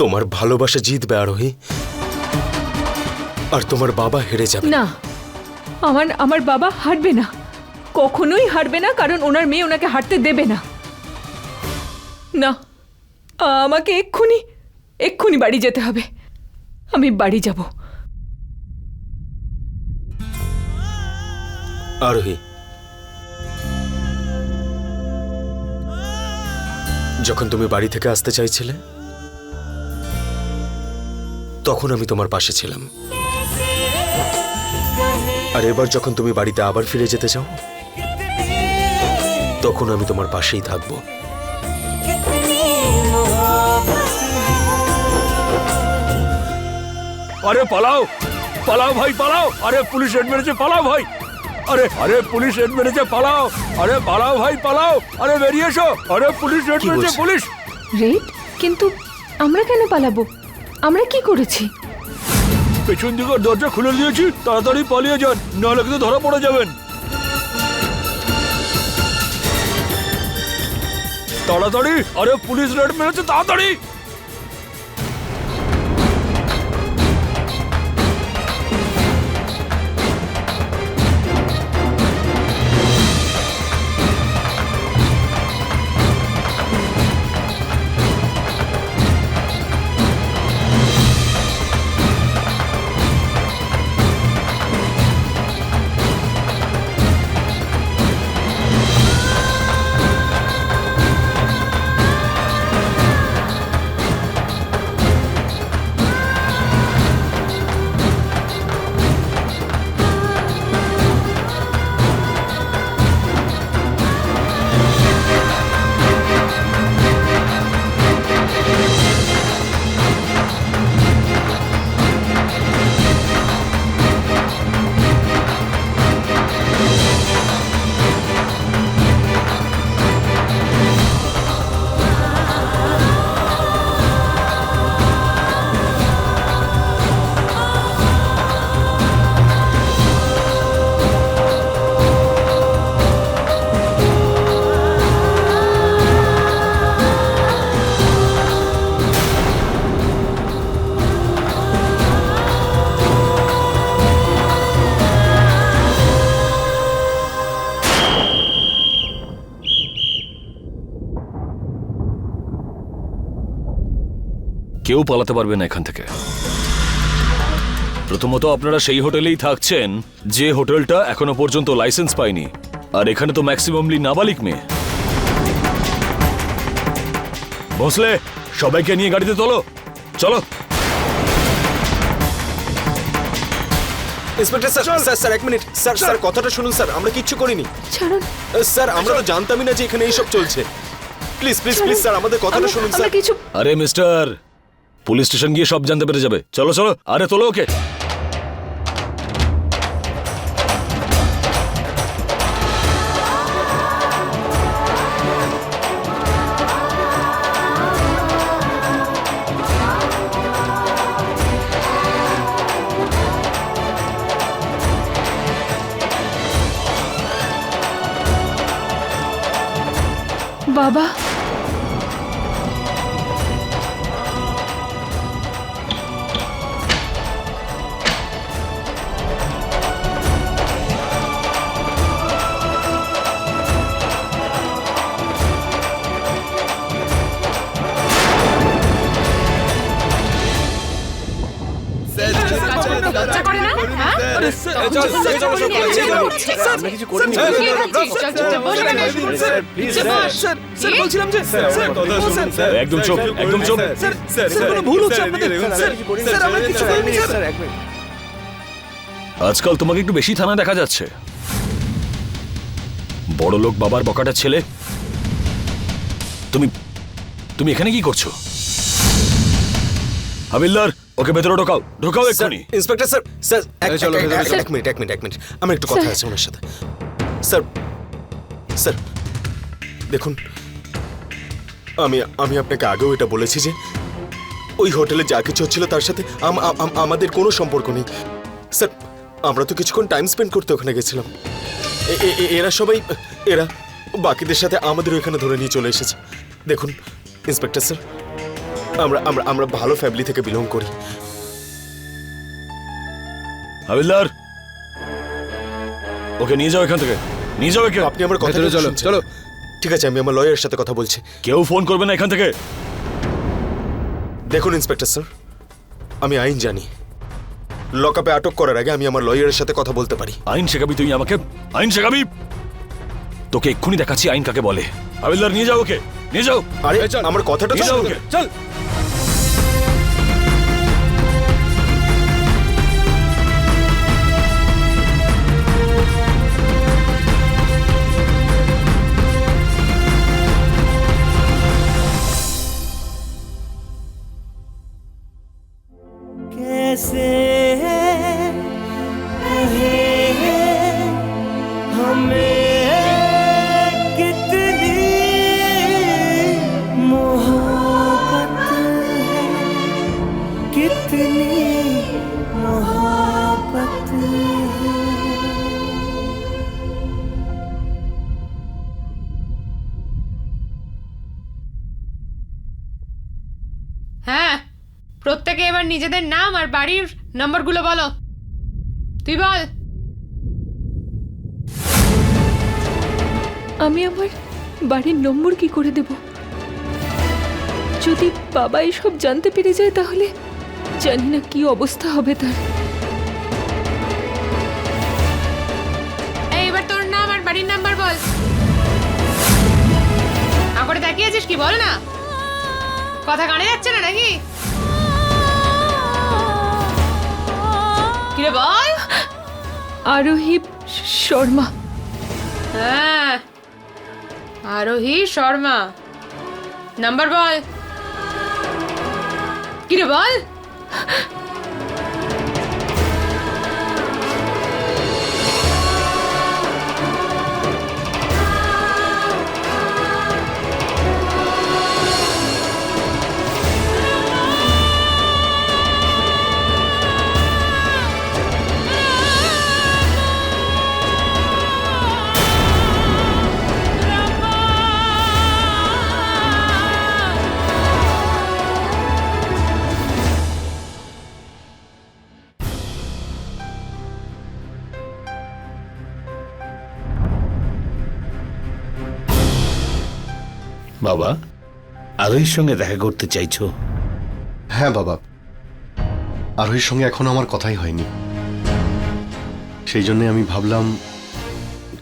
তোমার ভালোবাসা জিতবে আরোহী। আর তোমার বাবা হেরে যাবে। না আমার আমার বাবা হারবে না। কখনোই হারবে না কারণ ওনার মেয়ে ওনাকে হারতে দেবে না। না আমাকে এক্ষুনি এক্ষুনি বাড়ি যেতে হবে। আমি বাড়ি যাব। আরোহী যখন তুমি বাড়ি থেকে আসতে চাইছিলে তখন আমি তোমার পাশে ছিলাম। আর এবার যখন তুমি বাড়িতে আবার ফিরে যেতে চাও তখন আমি তোমার পাশেই থাকব। আরে পালাও পালাও ভাই পালাও। আরে পুলিশ হেড মেরেছে পালাও ভাই। আরে আরে পুলিশ হেড মেরেছে পালাও। আরে পালাও ভাই পালাও। আরে বেরিয়ে এসো। আরে পুলিশ হেড মেরেছে পুলিশ। রেড কিন্তু আমরা কেন পালাবো? আমরা কি করেছি? পেছন দিকে দরজা খুলে দিয়েছি, তাড়াতাড়ি পালিয়ে যান, নাহলে কিন্তু ধরা পড়ে যাবেন। তাড়াতাড়ি, আরে পুলিশ রেড মেরেছে, তাড়াতাড়ি! কেউ পালাতে পারবে না এখান থেকে। প্রথমত আপনারা সেই হোটেলেই থাকছেন যে হোটেলটা এখনও পর্যন্ত লাইসেন্স পায়নি। আর এখানে তো ম্যাক্সিমামলি নাবালিক মেয়ে। ভোসলে সবাইকে নিয়ে গাড়িতে তোলো। চলো। ইন্সপেক্টর স্যার স্যার স্যার এক মিনিট। স্যার স্যার কথাটা শুনুন স্যার আমরা কিচ্ছু করিনি। ছাড়ুন। স্যার আমরা তো জানতামই না যে এখানে এইসব চলছে। প্লিজ প্লিজ প্লিজ স্যার আমাদের কথাটা শুনুন স্যার। কিছু আরে মিস্টার পুলিশ স্টেশন গিয়ে সব জানতে পেরে যাবে। চলো চলো। আরে তোলো ওকে। একদম চুপ একদম চুপ স্যার স্যার কোনো ভুল হচ্ছে আপনাদের স্যার স্যার আমরা কিছু করিনি স্যার আজকাল তোমাকে একটু বেশি থানা দেখা যাচ্ছে বড় লোক বাবার বকাটা ছেলে তুমি তুমি এখানে কি করছ হাবিলদার ওকে ভেতরে ঢোকাও। ঢোকাও স্যার এক্ষুনি। ইন্সপেক্টর স্যার স্যার এক- চলো, এক- ভেতরে এক- মিনিট এক মিনিট এক মিনিট। আমার একটু কথা আছে ওনার সাথে। স্যার স্যার দেখুন আমি আমি আপনাকে আগেও এটা বলেছি যে ওই হোটেলে যা কিছু হচ্ছিল তার সাথে আম- আম- আম- আমাদের কোনো সম্পর্ক নেই। স্যার আমরা তো কিছুক্ষণ টাইম স্পেন্ড করতে ওখানে গেছিলাম। এ- এ- এ- এরা সবাই এরা বাকিদের সাথে আমাদের ওখানে ধরে নিয়ে চলে এসেছে। দেখুন ইন্সপেক্টর স্যার আমরা আমরা আমরা ভালো ফ্যামিলি থেকে বিলং করি। হাবিলদার! ওকে নিয়ে যাও এখান থেকে। নিয়ে যাও একে। আপনি আমার কথা চলো চলো। ঠিক আছে আমি আমার লয়ারের সাথে কথা বলছি। কেউ ফোন করবে না এখান থেকে। দেখুন ইন্সপেক্টর স্যার আমি আইন জানি। লকআপে আটক করার আগে আমি আমার লয়ারের সাথে কথা বলতে পারি। আইন শেখাবি তুই আমাকে? আইন শেখাবি? তোকে এক্ষুনি দেখাচ্ছি আইন কাকে বলে। হাবিলদার নিয়ে যাও ওকে। নিয়ে যাও। আরে। আমার কথাটা তো চল। নিজেদের নাম আর বাড়ির নম্বরগুলো বলো। তুই বল। আমি আমার বাড়ির নম্বর কি করে দেব? যদি বাবা এসব জানতে পেরে যায় তাহলে জানি না কি অবস্থা হবে তার। এবার তোর নাম আর বাড়ির নাম্বার বল। আকরে তাকিয়েছিস কি? বল না। কথা কানে যাচ্ছে না নাকি? কিরে বল আরোহী শর্মা হ্যাঁ আরোহী শর্মা নাম্বার বল কিরে বল আরোহীর সঙ্গে দেখা করতে চাইছো? হ্যাঁ বাবা। আরোহীর সঙ্গে এখনও আমার কথাই হয়নি। সেই জন্য আমি ভাবলাম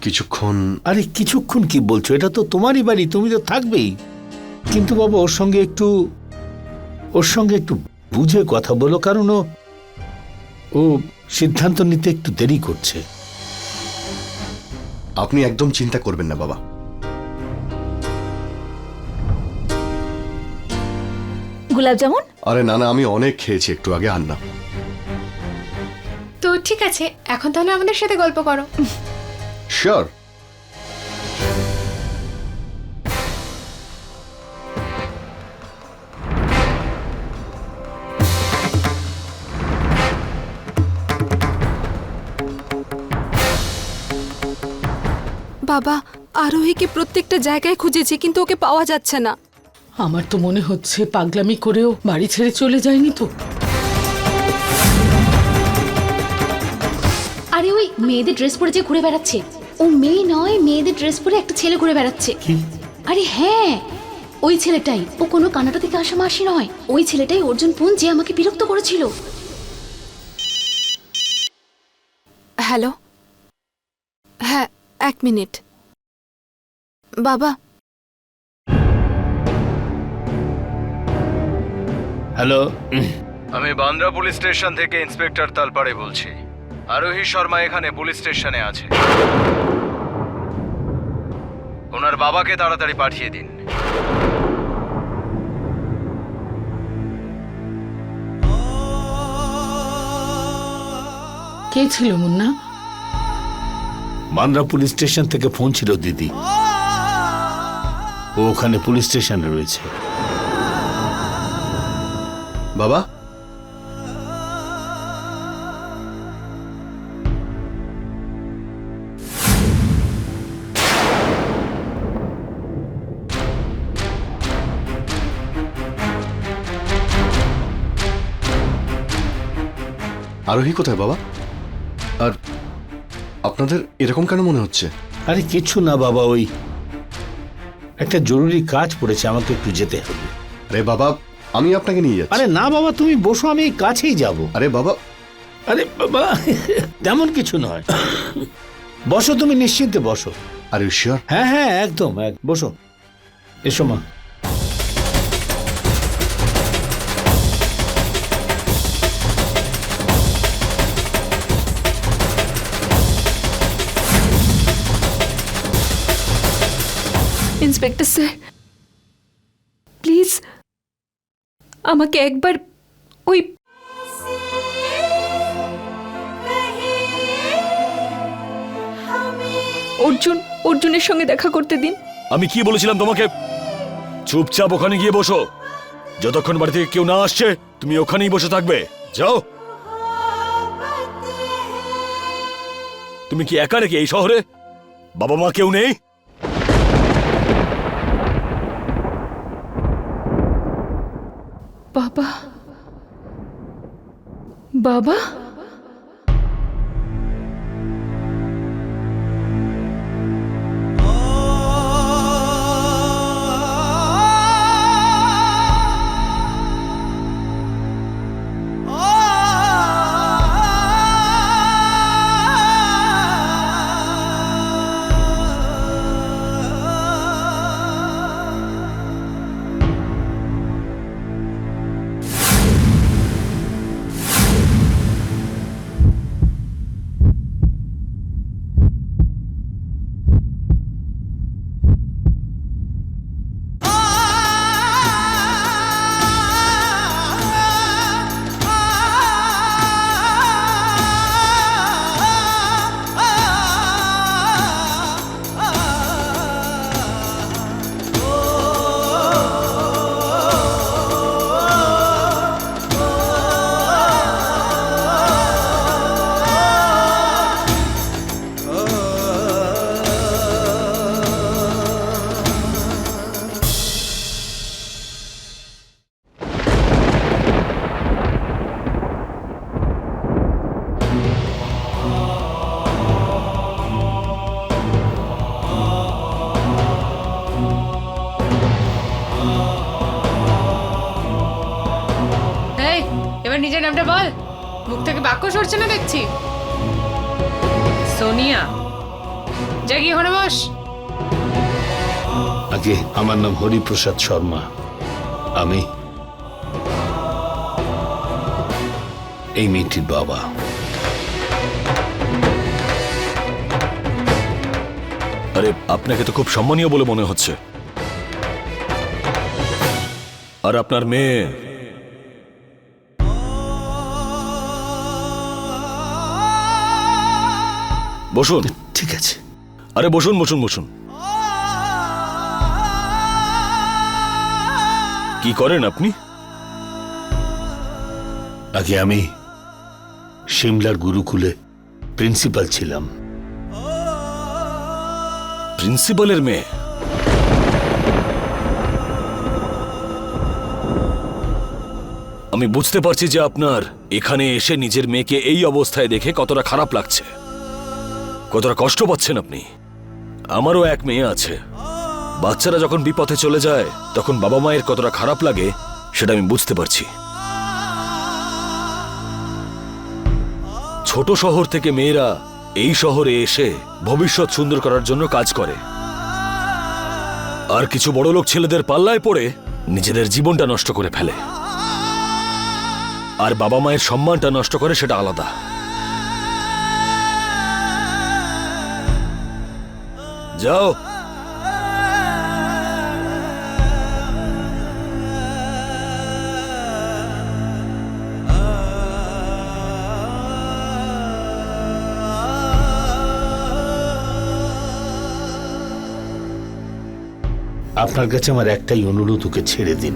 কিছুক্ষণ আরে কিছুক্ষণ কি বলছো? এটা তো তোমারই বাড়ি তুমি তো থাকবেই। কিন্তু বাবা ওর সঙ্গে একটু ওর সঙ্গে একটু বুঝে কথা বলো কারণ ও ও সিদ্ধান্ত নিতে একটু দেরি করছে। আপনি একদম চিন্তা করবেন না বাবা। গোলাপ যেমন আরে না না আমি অনেক খেয়েছি একটু আগে আর না তো ঠিক আছে এখন তাহলে আমাদের সাথে গল্প করো। শিওর বাবা আরোহীকে প্রত্যেকটা জায়গায় খুঁজেছে কিন্তু ওকে পাওয়া যাচ্ছে না। আমার তো মনে হচ্ছে পাগলামি করেও বাড়ি ছেড়ে চলে যায়নি তো। আরে ওই মেয়েদের ড্রেস পরে যে ঘুরে বেড়াচ্ছে। ও মেয়ে নয় মেয়েদের ড্রেস পরে একটা ছেলে ঘুরে বেড়াচ্ছে। আরে হ্যাঁ ওই ছেলেটাই। ও কোনো কানাডা থেকে আসা মাসি নয়। ওই ছেলেটাই অর্জুন পুন যে আমাকে বিরক্ত করেছিল। হ্যালো। হ্যাঁ এক মিনিট। বাবা হ্যালো। আমি বান্দ্রা পুলিশ স্টেশন থেকে ইন্সপেক্টর তালপাড়ে বলছি। আরোহী শর্মা এখানে পুলিশ স্টেশনে আছে। ওনার বাবাকে তাড়াতাড়ি পাঠিয়ে দিন। কে ছিল মুন্না? মান্দ্রা পুলিশ স্টেশন থেকে ফোন ছিল দিদি। ও ওখানে পুলিশ স্টেশনে রয়েছে। বাবা? আরোহী কোথায় বাবা? আর আপনাদের এরকম কেন মনে হচ্ছে? আরে কিছু না বাবা ওই একটা জরুরি কাজ পড়েছে আমাকে একটু যেতে হবে। আরে বাবা আমি আপনাকে নিয়ে যাচ্ছি। আরে না বাবা তুমি বসো আমি এই কাছেই যাব। আরে বাবা। আরে বাবা তেমন কিছু নয়। বসো তুমি নিশ্চিন্তে বসো। আর শিওর হ্যাঁ হ্যাঁ একদম এক বসো। এসো মা। ইন্সপেক্টর স্যার আমাকে একবার ওই অর্জুন, অর্জুনের সঙ্গে দেখা করতে দিন। আমি কি বলেছিলাম তোমাকে? চুপচাপ ওখানে গিয়ে বসো। যতক্ষণ বাড়ি থেকে কেউ না আসছে, তুমি ওখানেই বসে থাকবে। যাও। তুমি কি একা নাকি এই শহরে? বাবা মা কেউ নেই? বাবা বাবা এবার নিজের নামটা বল। মুখ থেকে বাক্য সরছে না দেখছি। সোনিয়া। গিয়ে ওখানে বস। আগে আমার নাম হরিপ্রসাদ শর্মা। আমি এই মেয়েটির বাবা। আরে আপনাকে তো খুব সম্মানীয় বলে মনে হচ্ছে। আর আপনার মেয়ে বসুন। ঠিক আছে। আরে বসুন বসুন বসুন। কি করেন আপনি? আগে আমি সিমলার গুরুকুলে প্রিন্সিপাল ছিলাম। প্রিন্সিপালের মেয়ে? আমি বুঝতে পারছি যে আপনার এখানে এসে নিজের মেয়েকে এই অবস্থায় দেখে কতটা খারাপ লাগছে। কতটা কষ্ট পাচ্ছেন আপনি? আমারও এক মেয়ে আছে। বাচ্চারা যখন বিপথে চলে যায়, তখন বাবা মায়ের কতটা খারাপ লাগে, সেটা আমি বুঝতে পারছি। ছোট শহর থেকে মেয়েরা এই শহরে এসে ভবিষ্যৎ সুন্দর করার জন্য কাজ করে। আর কিছু বড় লোক ছেলেদের পাল্লায় পড়ে নিজেদের জীবনটা নষ্ট করে ফেলে। আর বাবা মায়ের সম্মানটা নষ্ট করে সেটা আলাদা। যাও। আপনার কাছে আমার একটাই অনুরোধ ওকে ছেড়ে দিন।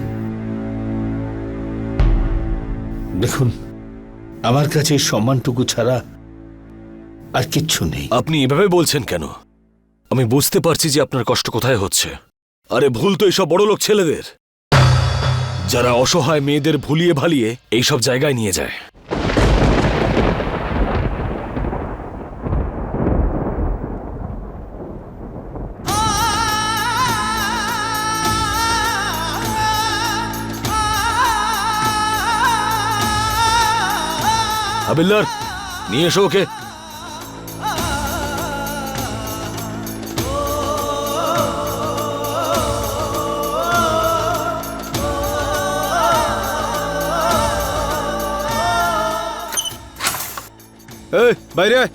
দেখুন আমার কাছে সম্মানটুকু ছাড়া আর কিচ্ছু নেই। আপনি এভাবে বলছেন কেন? আমি বুঝতে পারছি যে আপনার কষ্ট কোথায় হচ্ছে। আরে ভুল তো এইসব বড়লোক ছেলেদের। যারা অসহায় মেয়েদের ভুলিয়ে ভালিয়ে এইসব জায়গায় নিয়ে যায়। নিয়ে এসো ওকে। বাইরে আয়।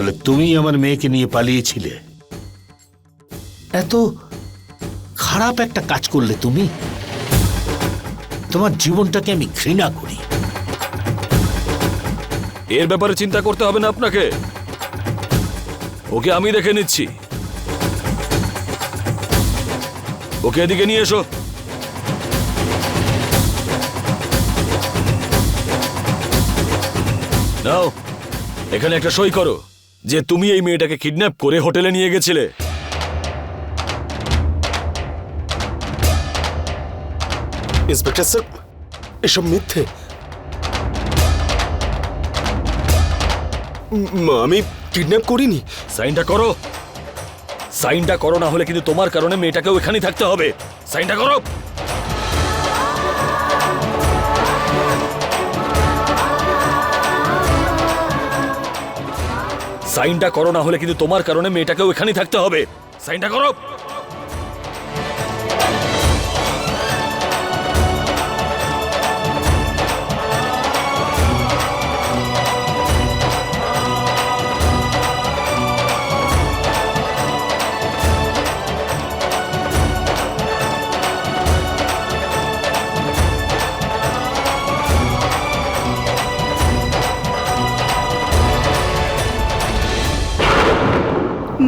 তাহলে তুমি আমার মেয়েকে নিয়ে পালিয়েছিলে। এত খারাপ একটা কাজ করলে তুমি? তোমার জীবনটাকে আমি ঘৃণা করি। এর ব্যাপারে চিন্তা করতে হবে না আপনাকে। ওকে আমি দেখে নিচ্ছি। ওকে এদিকে নিয়ে এসো। নাও, এখানে একটা সই করো। যে তুমি এই মেয়েটাকে কিডন্যাপ করে হোটেলে নিয়ে গেছিলে। ইন্সপেক্টর স্যার এসব মিথ্যে। আমি কিডন্যাপ করিনি। সাইনটা করো। সাইনটা করো না হলে কিন্তু তোমার কারণে মেয়েটাকেও এখানেই থাকতে হবে। সাইনটা করো। সাইনটা করো না হলে কিন্তু তোমার কারণে মেয়েটাকেও এখানেই থাকতে হবে। সাইনটা করো।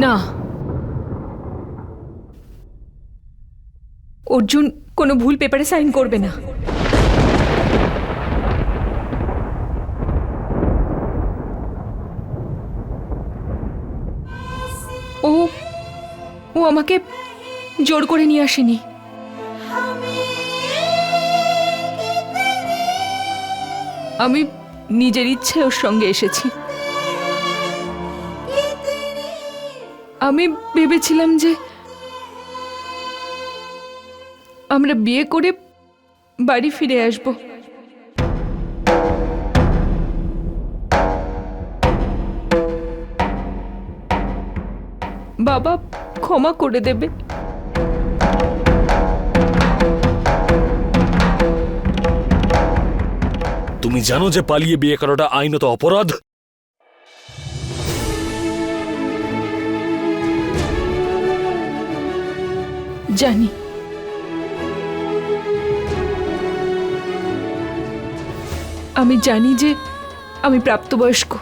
না। অর্জুন কোনো ভুল পেপারে সাইন করবে না। ও ও আমাকে জোর করে নিয়ে আসেনি। আমি নিজের ইচ্ছে ওর সঙ্গে এসেছি। আমি ভেবেছিলাম যে আমরা বিয়ে করে বাড়ি ফিরে আসব। বাবা ক্ষমা করে দেবে। তুমি জানো যে পালিয়ে বিয়ে করাটা আইনত অপরাধ? জানি। আমি জানি যে আমি প্রাপ্তবয়স্ক।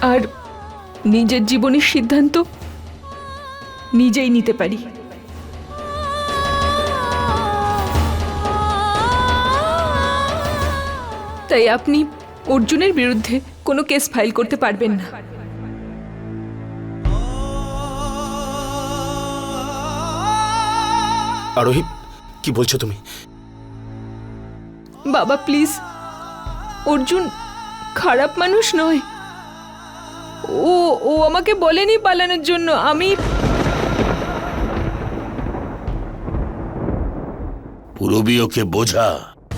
আর নিজের জীবনের সিদ্ধান্ত নিজেই নিতে পারি। তাই আপনি অর্জুনের বিরুদ্ধে কোনো কেস ফাইল করতে পারবেন না। আরোহী কি বলছো তুমি? বাবা প্লিজ। অর্জুন খারাপ মানুষ নয়। ও ও আমাকে বলেনি পালানোর জন্য। আমি পুরবী ওকে বোঝা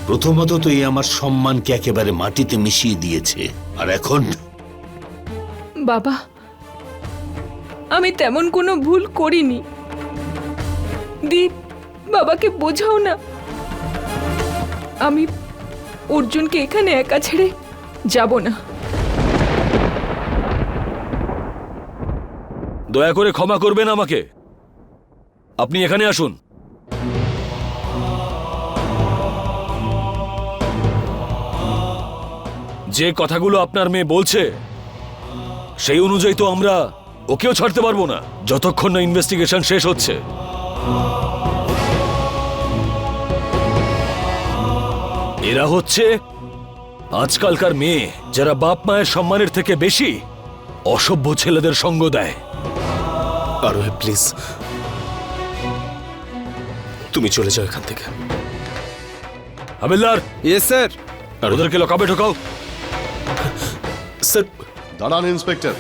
প্রথমত তো এই আমার সম্মানকে একেবারে মাটিতে মিশিয়ে দিয়েছে আর এখন? বাবা আমি তেমন কোনো ভুল করিনি। দীপ বাবাকে বোঝাও না। আমি অর্জুনকে এখানে একা ছেড়ে যাব না। দয়া করে ক্ষমা করবেন আমাকে। আপনি এখানে আসুন। যে কথাগুলো আপনার মেয়ে বলছে, সেই অনুযায়ী তো আমরা ওকেও ছাড়তে পারব না, যতক্ষণ না ইনভেস্টিগেশন শেষ হচ্ছে। এরা হচ্ছে আজকালকার মেয়ে যারা বাপ মায়ের সম্মানের থেকে বেশি অসভ্য ছেলেদের সঙ্গ দেয়। আরোহী প্লিজ। তুমি চলে যাও এখান থেকে। হাবিলদার! ইয়েস স্যার আর ওদেরকে লকাবে ঢোকাও। স্যার দাঁড়ান ইন্সপেক্টর।